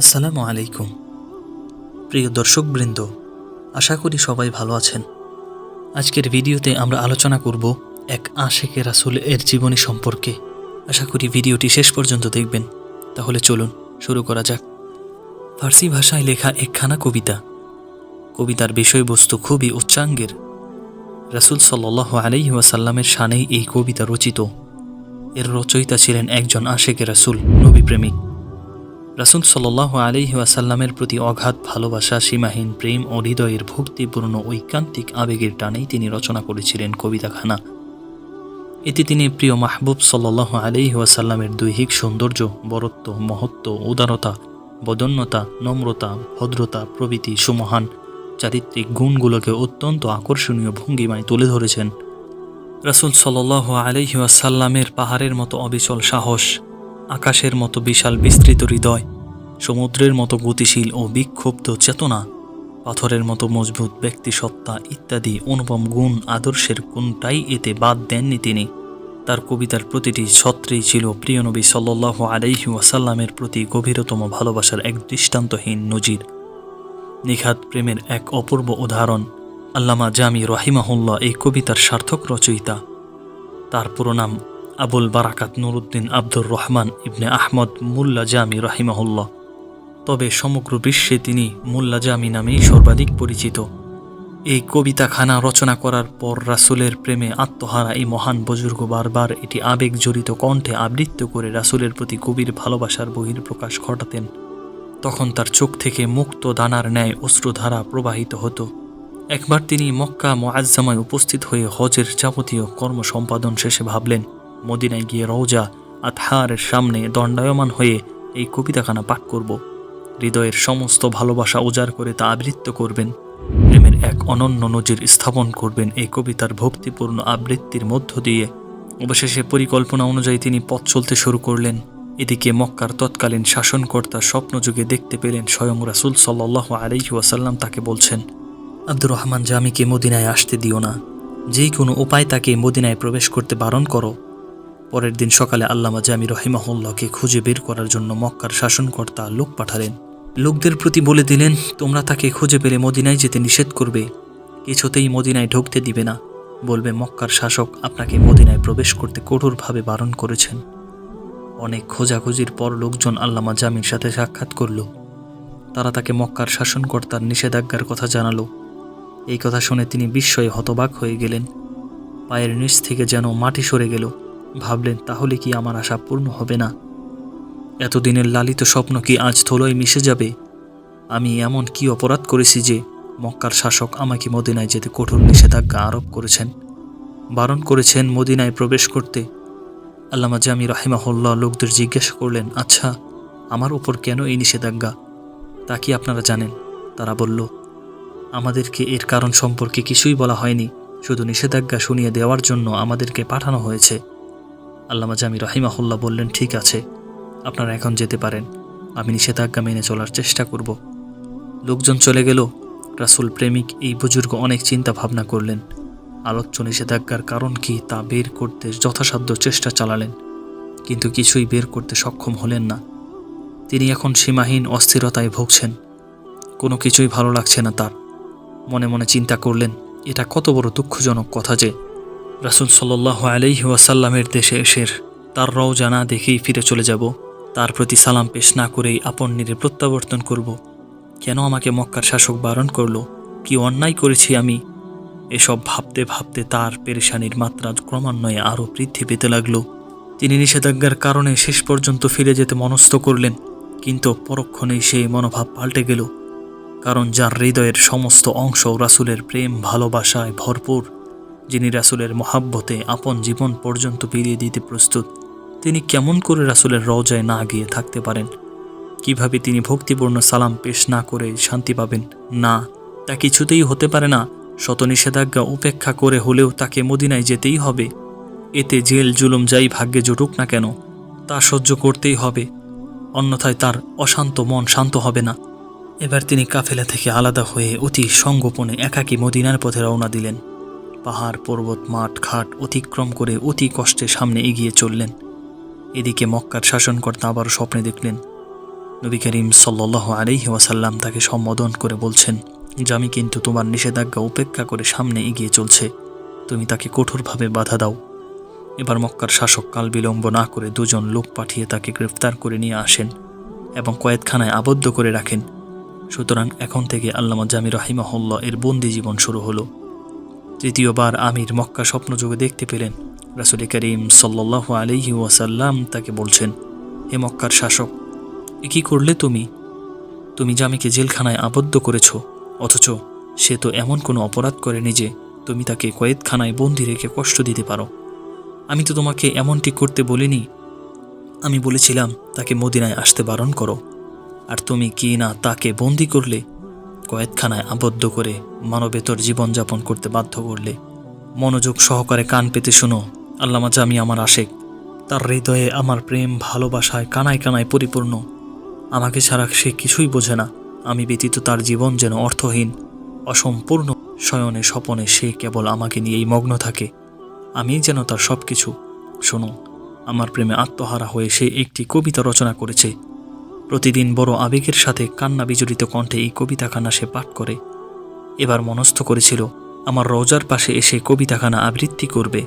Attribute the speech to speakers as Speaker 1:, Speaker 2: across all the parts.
Speaker 1: আসসালামু আলাইকুম। প্রিয় দর্শকবৃন্দ, আশা করি সবাই ভালো আছেন। আজকের ভিডিওতে আমরা আলোচনা করব এক আশেকে রাসুল এর জীবনী সম্পর্কে। আশা করি ভিডিওটি শেষ পর্যন্ত দেখবেন। তাহলে চলুন শুরু করা যাক। ফার্সি ভাষায় লেখা একখানা কবিতা। কবিতার বিষয়বস্তু খুবই উচ্চাঙ্গের। রাসুল সাল্লাহ আলাইহি ওয়াসাল্লামের শানেই এই কবিতা রচিত। এর রচয়িতা ছিলেন একজন আশেকে রাসুল নবী প্রেমিক রাসুল সাল্লাহ আলিহি ওয়াসাল্লামের প্রতি অগাধ ভালোবাসা, সীমাহীন প্রেম ও হৃদয়ের ভক্তিপূর্ণ ঐকান্তিক আবেগের টানেই তিনি রচনা করেছিলেন কবিতাখানা। এতে তিনি প্রিয় মাহবুব সাল্লাহ আলিহি ওয়াসাল্লামের দৈহিক সৌন্দর্য, বরত্ব, মহত্ব, উদারতা, বদন্যতা, নম্রতা, ভদ্রতা প্রভৃতি সুমহান চারিত্রিক গুণগুলোকে অত্যন্ত আকর্ষণীয় ভঙ্গিমায় তুলে ধরেছেন। রাসুল সাল্লাহ আলিহি ওয়াসাল্লামের পাহাড়ের মতো অবিচল সাহস আকাশের মতো বিশাল বিস্তৃত হৃদয়, সমুদ্রের মতো গতিশীল ও বিক্ষুব্ধ চেতনা, পাথরের মতো মজবুত ব্যক্তিসত্তা ইত্যাদি অনুপম গুণ আদর্শের কোনটাই এতে বাদ দেননি তিনি। তার কবিতার প্রতিটি ছত্রেই ছিল প্রিয় নবী সাল্লাহ আলাইহি ওয়াসাল্লামের প্রতি গভীরতম ভালোবাসার এক দৃষ্টান্তহীন নজির। নিখাত প্রেমের এক অপূর্ব উদাহরণ, আল্লামা জামি রহিমাহুল্লাহ এই কবিতার সার্থক রচয়িতা। তার পুরো নাম আবুল বারাকাত নুরুদ্দিন আব্দুর রহমান ইবনে আহমদ মুল্লা জামি রাহিমাহুল্লাহ। তবে সমগ্র বিশ্বে তিনি মুল্লা জামি নামেই সর্বাধিক পরিচিত। এই কবিতাখানা রচনা করার পর রাসুলের প্রেমে আত্মহারা এই মহান বুজুর্গ বারবার এটি আবেগ জড়িত কণ্ঠে আবৃত্ত করে রাসুলের প্রতি কবির ভালোবাসার বহির্প্রকাশ ঘটাতেন। তখন তার চোখ থেকে মুক্ত দানার ন্যায় অশ্রুধারা প্রবাহিত হতো। একবার তিনি মক্কা মোয়াজ্জামায় উপস্থিত হয়ে হজের যাবতীয় কর্ম সম্পাদন শেষে ভাবলেন মদিনায় গিয়ে রওজা আতহারের সামনে দণ্ডায়মান হয়ে এই কবিতাখানা পাঠ করব। হৃদয়ের সমস্ত ভালোবাসা উজাড় করে তা আবৃত্ত করবেন। প্রেমের এক অনন্য নজির স্থাপন করবেন এই কবিতার ভক্তিপূর্ণ আবৃত্তির মধ্য দিয়ে। অবশেষে পরিকল্পনা অনুযায়ী তিনি পথ চলতে শুরু করলেন। এদিকে মক্কার তৎকালীন শাসনকর্তা স্বপ্নযুগে দেখতে পেলেন স্বয়ং রাসুল সাল্লাহ আলাইহি ওয়াসাল্লাম তাকে বলছেন, আব্দুর রহমান জামিকে মদিনায় আসতে দিও না। যে কোনো উপায় তাকে মদিনায় প্রবেশ করতে বারণ করো। পরের দিন সকালে আল্লামা জামি রহিমাহুল্লাহকে খুঁজে বের করার জন্য মক্কার শাসনকর্তা লোক পাঠালেন। লোকদের প্রতি বলে দিলেন, তোমরা তাকে খুঁজে পেলে মদিনায় যেতে নিষেধ করবে। কিছুতেই মদিনায় ঢুকতে দিবে না। বলবে, মক্কার শাসক আপনাকে মদিনায় প্রবেশ করতে কঠোরভাবে বারণ করেছেন। অনেক খোঁজাখুঁজির পর লোকজন আল্লামা জামির সাথে সাক্ষাৎ করল। তারা তাকে মক্কার শাসনকর্তার নিষেধাজ্ঞার কথা জানালো। এই কথা শুনে তিনি বিস্ময়ে হতবাক হয়ে গেলেন। পায়ের নিচ থেকে যেন মাটি সরে গেল। ভাবলেন, তাহলে কি আমার আশা পূর্ণ হবে না? এতদিনের লালিত স্বপ্ন কি আজ থলোয় মিশে যাবে? আমি এমন কি অপরাধ করেছি যে মক্কার শাসক আমাকে মদিনায় যেতে কঠোর নিষেধাজ্ঞা আরোপ করেছেন? বারণ করেছেন মদিনায় প্রবেশ করতে। আল্লামা জামি রাহিমাহুল্লাহ লোকদের জিজ্ঞাসা করলেন আচ্ছা আমার উপর কেন এই নিষেধাজ্ঞা? তা কি আপনারা জানেন? তারা বলল, আমাদেরকে এর কারণ সম্পর্কে কিছুই বলা হয়নি। শুধু নিষেধাজ্ঞা শুনিয়ে দেওয়ার জন্য আমাদেরকে পাঠানো হয়েছে। আল্লামা জামি রাহিমাহুল্লাহ বললেন, ঠিক আছে, আপনারা এখন যেতে পারেন। আমি নিষেধাজ্ঞা মেনে চলার চেষ্টা করব। লোকজন চলে গেল। রাসুল প্রেমিক এই বুজুর্গ অনেক চিন্তা ভাবনা করলেন। আলোচ্য নিষেধাজ্ঞার কারণ কি তা বের করতে যথাসাধ্য চেষ্টা চালালেন, কিন্তু কিছুই বের করতে সক্ষম হলেন না। তিনি এখন সীমাহীন অস্থিরতায় ভুগছেন। কোনো কিছুই ভালো লাগছে না তার। মনে মনে চিন্তা করলেন, এটা কত বড় দুঃখজনক কথা যে রাসুল সাল্লাহ আলাইহি ওয়াসাল্লামের দেশে এসে তার রওজা না দেখেই ফিরে চলে যাব। তার প্রতি সালাম পেশ না করেই আপন নিরে প্রত্যাবর্তন করব। কেন আমাকে মক্কার শাসক বারণ করল? কি অন্যায় করেছি আমি? এসব ভাবতে ভাবতে তার পেরেশানির মাত্রা ক্রমান্বয়ে আরও বৃদ্ধি পেতে লাগল। তিনি নিষেধাজ্ঞার কারণে শেষ পর্যন্ত ফিরে যেতে মনস্থ করলেন, কিন্তু পরক্ষণেই সেই মনোভাব পাল্টে গেল। কারণ যার হৃদয়ের সমস্ত অংশ রাসুলের প্রেম, ভালোবাসায় ভরপুর যিনি রাসুলের মহাব্বতে আপন জীবন পর্যন্ত বিলিয়ে দিতে প্রস্তুত, তিনি কেমন করে রাসুলের রওজায় না গিয়ে থাকতে পারেন? কীভাবে তিনি ভক্তিপূর্ণ সালাম পেশ না করে শান্তি পাবেন? না, তা কিছুতেই হতে পারে না। শত নিষেধাজ্ঞা উপেক্ষা করে হলেও তাকে মদিনায় যেতেই হবে। এতে জেল, জুলুম, যাই ভাগ্যে জুটুক না কেন, তা সহ্য করতেই হবে। অন্যথায় তার অশান্ত মন শান্ত হবে না। এবার তিনি কাফেলা থেকে আলাদা হয়ে অতি সঙ্গোপনে একাকী মদিনার পথে রওনা দিলেন। পাহাড়, পর্বত, মাঠ, ঘাট অতিক্রম করে অতি কষ্টে সামনে এগিয়ে চললেন। এদিকে মক্কার শাসনকর্তা আবার স্বপ্নে দেখলেন। নবী করিম সাল্লাহ আলহি ওয়াসাল্লাম তাকে সম্বোধন করে বলছেন যে আমি কিন্তু তোমার নিষেধাজ্ঞা উপেক্ষা করে সামনে এগিয়ে চলছে। তুমি তাকে কঠোরভাবে বাধা দাও। এবার মক্কার শাসক কাল বিলম্ব না করে দুজন লোক পাঠিয়ে তাকে গ্রেফতার করে নিয়ে আসেন এবং কয়েদখানায় আবদ্ধ করে রাখেন। সুতরাং এখন থেকে আল্লামা জামি রহিমাহুল্লাহ এর বন্দি জীবন শুরু হলো। তৃতীয়বার আমির মক্কা স্বপ্ন স্বপ্নযোগে দেখতে পেলেন। রাসুল করিম সাল্লাহ আলহি ওয়াসাল্লাম তাকে বলছেন, হে মক্কার শাসক, এ কী করলে তুমি? তুমি যে জামিকে জেলখানায় আবদ্ধ করেছ, অথচ সে তো এমন কোনো অপরাধ করেনি যে তুমি তাকে কয়েদখানায় বন্দি রেখে কষ্ট দিতে পারো। আমি তো তোমাকে এমনটি করতে বলিনি। আমি বলেছিলাম, তাকে মদিনায় আসতে বারণ করো। আর তুমি কি না তাকে বন্দি করলে কয়েদখানায় আবদ্ধ করে মানবেতর জীবনযাপন করতে বাধ্য করলে, মনোযোগ সহকারে কান পেতে শুনো, আল্লামা জামি আমার আশেক। তার হৃদয়ে আমার প্রেম, ভালোবাসায় কানায় কানায় পরিপূর্ণ। আমাকে ছাড়া সে কিছুই বোঝে না। আমি ব্যতীত তার জীবন যেন অর্থহীন, অসম্পূর্ণ। শয়নে স্বপনে সে কেবল আমাকে নিয়েই মগ্ন থাকে। আমি যেন তার সব কিছু শোনো, আমার প্রেমে আত্মহারা হয়ে সে একটি কবিতা রচনা করেছে। প্রতিদিন বড় আবেগের সাথে কান্না বিজড়িত কণ্ঠে এই কবিতাখানা সে পাঠ করে। এবার মনস্থ করেছিল, আমার রোজার পাশে এসে কবিতাখানা আবৃত্তি করবে।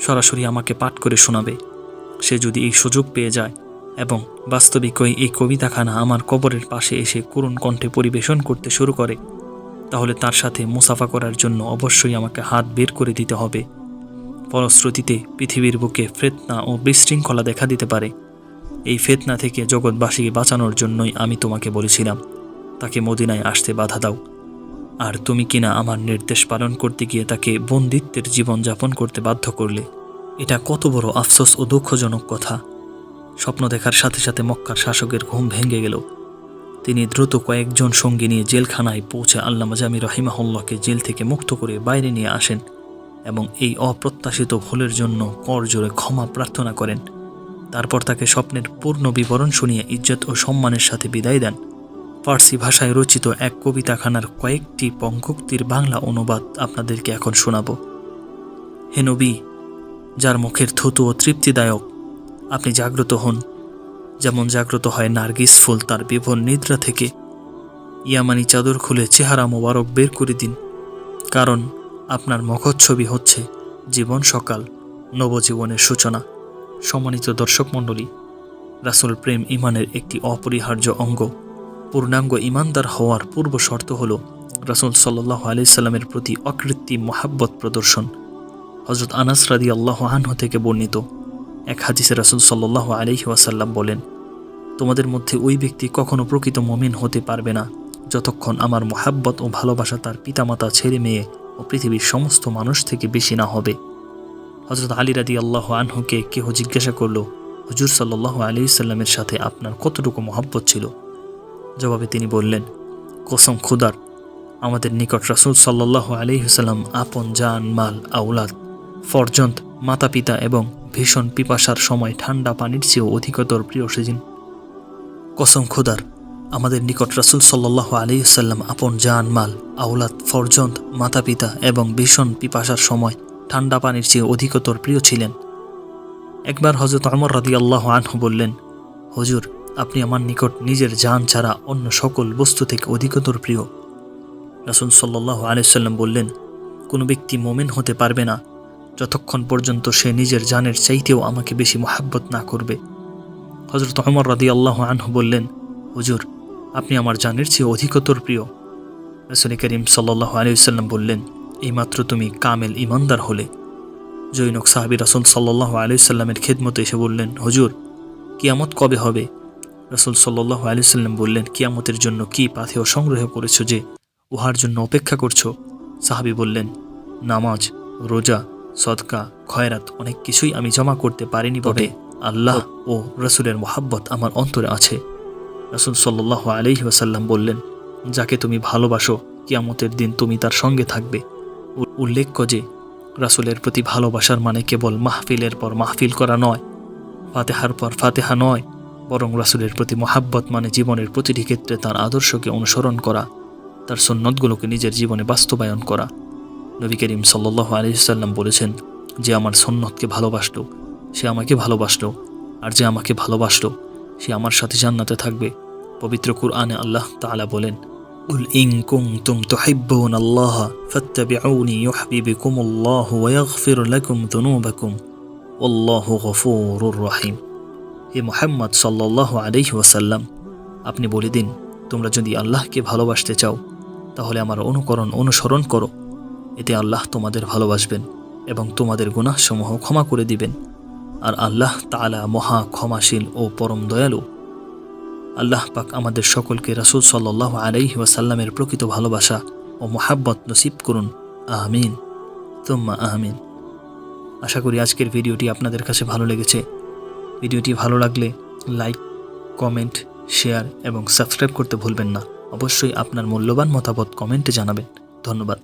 Speaker 1: সরাসরি আমাকে পাঠ করে শোনাবে। সে যদি এই সুযোগ পেয়ে যায় এবং বাস্তবিকই এই কবিতাখানা আমার কবরের পাশে এসে করুণ কণ্ঠে পরিবেশন করতে শুরু করে, তাহলে তার সাথে মুসাফা করার জন্য অবশ্যই আমাকে হাত বের করে দিতে হবে। ফলশ্রুতিতে পৃথিবীর বুকে ফেতনা ও বিশৃঙ্খলা দেখা দিতে পারে। এই ফেতনা থেকে জগৎবাসীকে বাঁচানোর জন্যই আমি তোমাকে বলেছিলাম, তাকে মদিনায় আসতে বাধা দাও। আর তুমি কিনা আমার নির্দেশ পালন করতে গিয়ে তাকে বন্দিত্বের জীবন যাপন করতে বাধ্য করলে, এটা কত বড় আফসোস ও দুঃখজনক কথা। স্বপ্ন দেখার সাথে সাথে মক্কার শাসকের ঘুম ভেঙে গেল। তিনি দ্রুত কয়েকজন সঙ্গী নিয়ে জেলখানায় পৌঁছে আল্লামা জামি রহিমাহুল্লাহকে জেল থেকে মুক্ত করে বাইরে নিয়ে আসেন এবং এই অপ্রত্যাশিত ভুলের জন্য করজোরে ক্ষমা প্রার্থনা করেন। তারপর তাকে স্বপ্নের পূর্ণ বিবরণ শুনিয়ে ইজ্জত ও সম্মানের সাথে বিদায় দেন। ফার্সি ভাষায় রচিত এক কবিতাখানার কয়েকটি পঙ্কোক্তির বাংলা অনুবাদ আপনাদেরকে এখন শোনাব। হে নবী, যার মুখের থুতু ও তৃপ্তিদায়ক, আপনি জাগ্রত হন। যেমন জাগ্রত হয় নার্গিস ফুল তার বিভন নিদ্রা থেকে। ইয়ামানি চাদর খুলে চেহারা মোবারক বের করে দিন। কারণ আপনার মখচ্ছবি হচ্ছে জীবন সকাল, নবজীবনের সূচনা। সম্মানিত দর্শক মণ্ডলী, রাসুল প্রেম ইমানের একটি অপরিহার্য অঙ্গ। পূর্ণাঙ্গ ইমানদার হওয়ার পূর্ব শর্ত হল রাসুল সাল্লাহ আলাইসাল্লামের প্রতি অকৃত্রিম মহাব্বত প্রদর্শন। হজরত আনাস রাদি আল্লাহ আনহ থেকে বর্ণিত এক হাদিসে রাসুল সাল্লাহ আলহি ওয়াসাল্লাম বলেন, তোমাদের মধ্যে ওই ব্যক্তি কখনো প্রকৃত মমিন হতে পারবে না। যতক্ষণ আমার মহাব্বত ও ভালোবাসা তার পিতামাতা ছেলে মেয়ে ও পৃথিবীর সমস্ত মানুষ থেকে বেশি না হবে। হজরত আলী রাদি আল্লাহ আনহুকে কেহ জিজ্ঞাসা করল, হজুর সাল্লাহ আলি সাল্লামের সাথে আপনার কতটুকু মহাব্বত ছিল? জবাবে তিনি বললেন, কসম খুদার, আমাদের নিকট রাসুল সাল্লাহ আলিহাল্লাম আপন জান, মাল আউলাদ ফরজন্ত মাতা পিতা এবং ভীষণ পিপাসার সময় ঠান্ডা পানির চেয়েও অধিকতর প্রিয় সেদিন। কসম খুদার, আমাদের নিকট রাসুল সাল্লাহ আলিয়াল্লাম আপন জান, মাল আউলাদ ফরজন্ত মাতা পিতা এবং ভীষণ পিপাসার সময় ঠান্ডা পানির চেয়ে অধিকতর প্রিয় ছিলেন। একবার হজরত আমর রাদি আল্লাহ আনহু বললেন, হজুর, আপনি আমার নিকট নিজের জান ছাড়া অন্য সকল বস্তু থেকে অধিকতর প্রিয়। রাসুল সাল্লাহ আলিয়াল্লাম বললেন, কোনো ব্যক্তি মোমেন হতে পারবে না, যতক্ষণ পর্যন্ত সে নিজের জানের চাইতেও আমাকে বেশি মহাব্বত না করবে। হজরত অমর রাদি আল্লাহ আনহু বললেন, হুজুর, আপনি আমার জানের চেয়ে অধিকতর প্রিয়। রসুল করিম সাল্লাহ আলিয়াল্লাম বললেন এইমাত্র তুমি কামেল ইমানদার হলে। জৈনক সাহাবি রাসুল সাল্লাহ আলিয়াল্লামের খেদমতো এসে বললেন হুজুর কিয়ামত কবে হবে? রসুল সাল্লাহ আলিয়াল্লাম বললেন কিয়ামতের জন্য কি পাথেয় সংগ্রহ করেছ যে উহার জন্য অপেক্ষা করছ? সাহাবি বললেন নামাজ রোজা সদকা খয়রাত অনেক কিছুই আমি জমা করতে পারিনি বটে। আল্লাহ ও রসুলের মোহাব্বত আমার অন্তরে আছে। রসুল সাল্লাহ আলহি ওসাল্লাম বললেন যাকে তুমি ভালোবাসো কিয়ামতের দিন তুমি তার সঙ্গে থাকবে। উল্লেখ্য যে, রাসুলের প্রতি ভালোবাসার মানে কেবল মাহফিলের পর মাহফিল করা নয়, ফাতেহার পর ফাতেহা নয়, বরং রাসুলের প্রতি মহাব্বত মানে জীবনের প্রতিটি ক্ষেত্রে তার আদর্শকে অনুসরণ করা, তার সন্ন্যতগুলোকে নিজের জীবনে বাস্তবায়ন করা। নবী করিম সাল্লাহ আলহিসাল্লাম বলেছেন, যে আমার সন্ন্যতকে ভালোবাসলো, সে আমাকে ভালোবাসলো, আর যে আমাকে ভালোবাসলো, সে আমার সাথে জান্নাতে থাকবে। পবিত্র কুরআনে আল্লাহ তাআলা বলেন قل إن كنتم تحبون الله فاتبعوني يحببكم الله ويغفر لكم ذنوبكم والله غفور رحيم হে মোহাম্মদ সাল্লাহ আলাইহি ওয়াসাল্লাম আপনি বলে দিন তোমরা যদি আল্লাহকে ভালোবাসতে চাও তাহলে আমার অনুকরণ অনুসরণ করো এতে আল্লাহ তোমাদের ভালোবাসবেন এবং তোমাদের গুনাহসমূহ ক্ষমা করে দিবেন আর আল্লাহ তাআলা মহা ক্ষমাশীল ও পরম দয়ালু আল্লাহ পাক আমাদের সকলকে রাসূল সাল্লাহ আলাইহি ওয়াসাল্লামের প্রকৃত ভালোবাসা ও মোহাব্বত নসিব করুন। আহমিন তুম্মা আমিন। আশা করি আজকের ভিডিওটি আপনাদের কাছে ভালো লেগেছে। ভিডিওটি ভালো লাগলে লাইক, কমেন্ট, শেয়ার এবং সাবস্ক্রাইব করতে ভুলবেন না। অবশ্যই আপনার মূল্যবান মতামত কমেন্টে জানাবেন। ধন্যবাদ।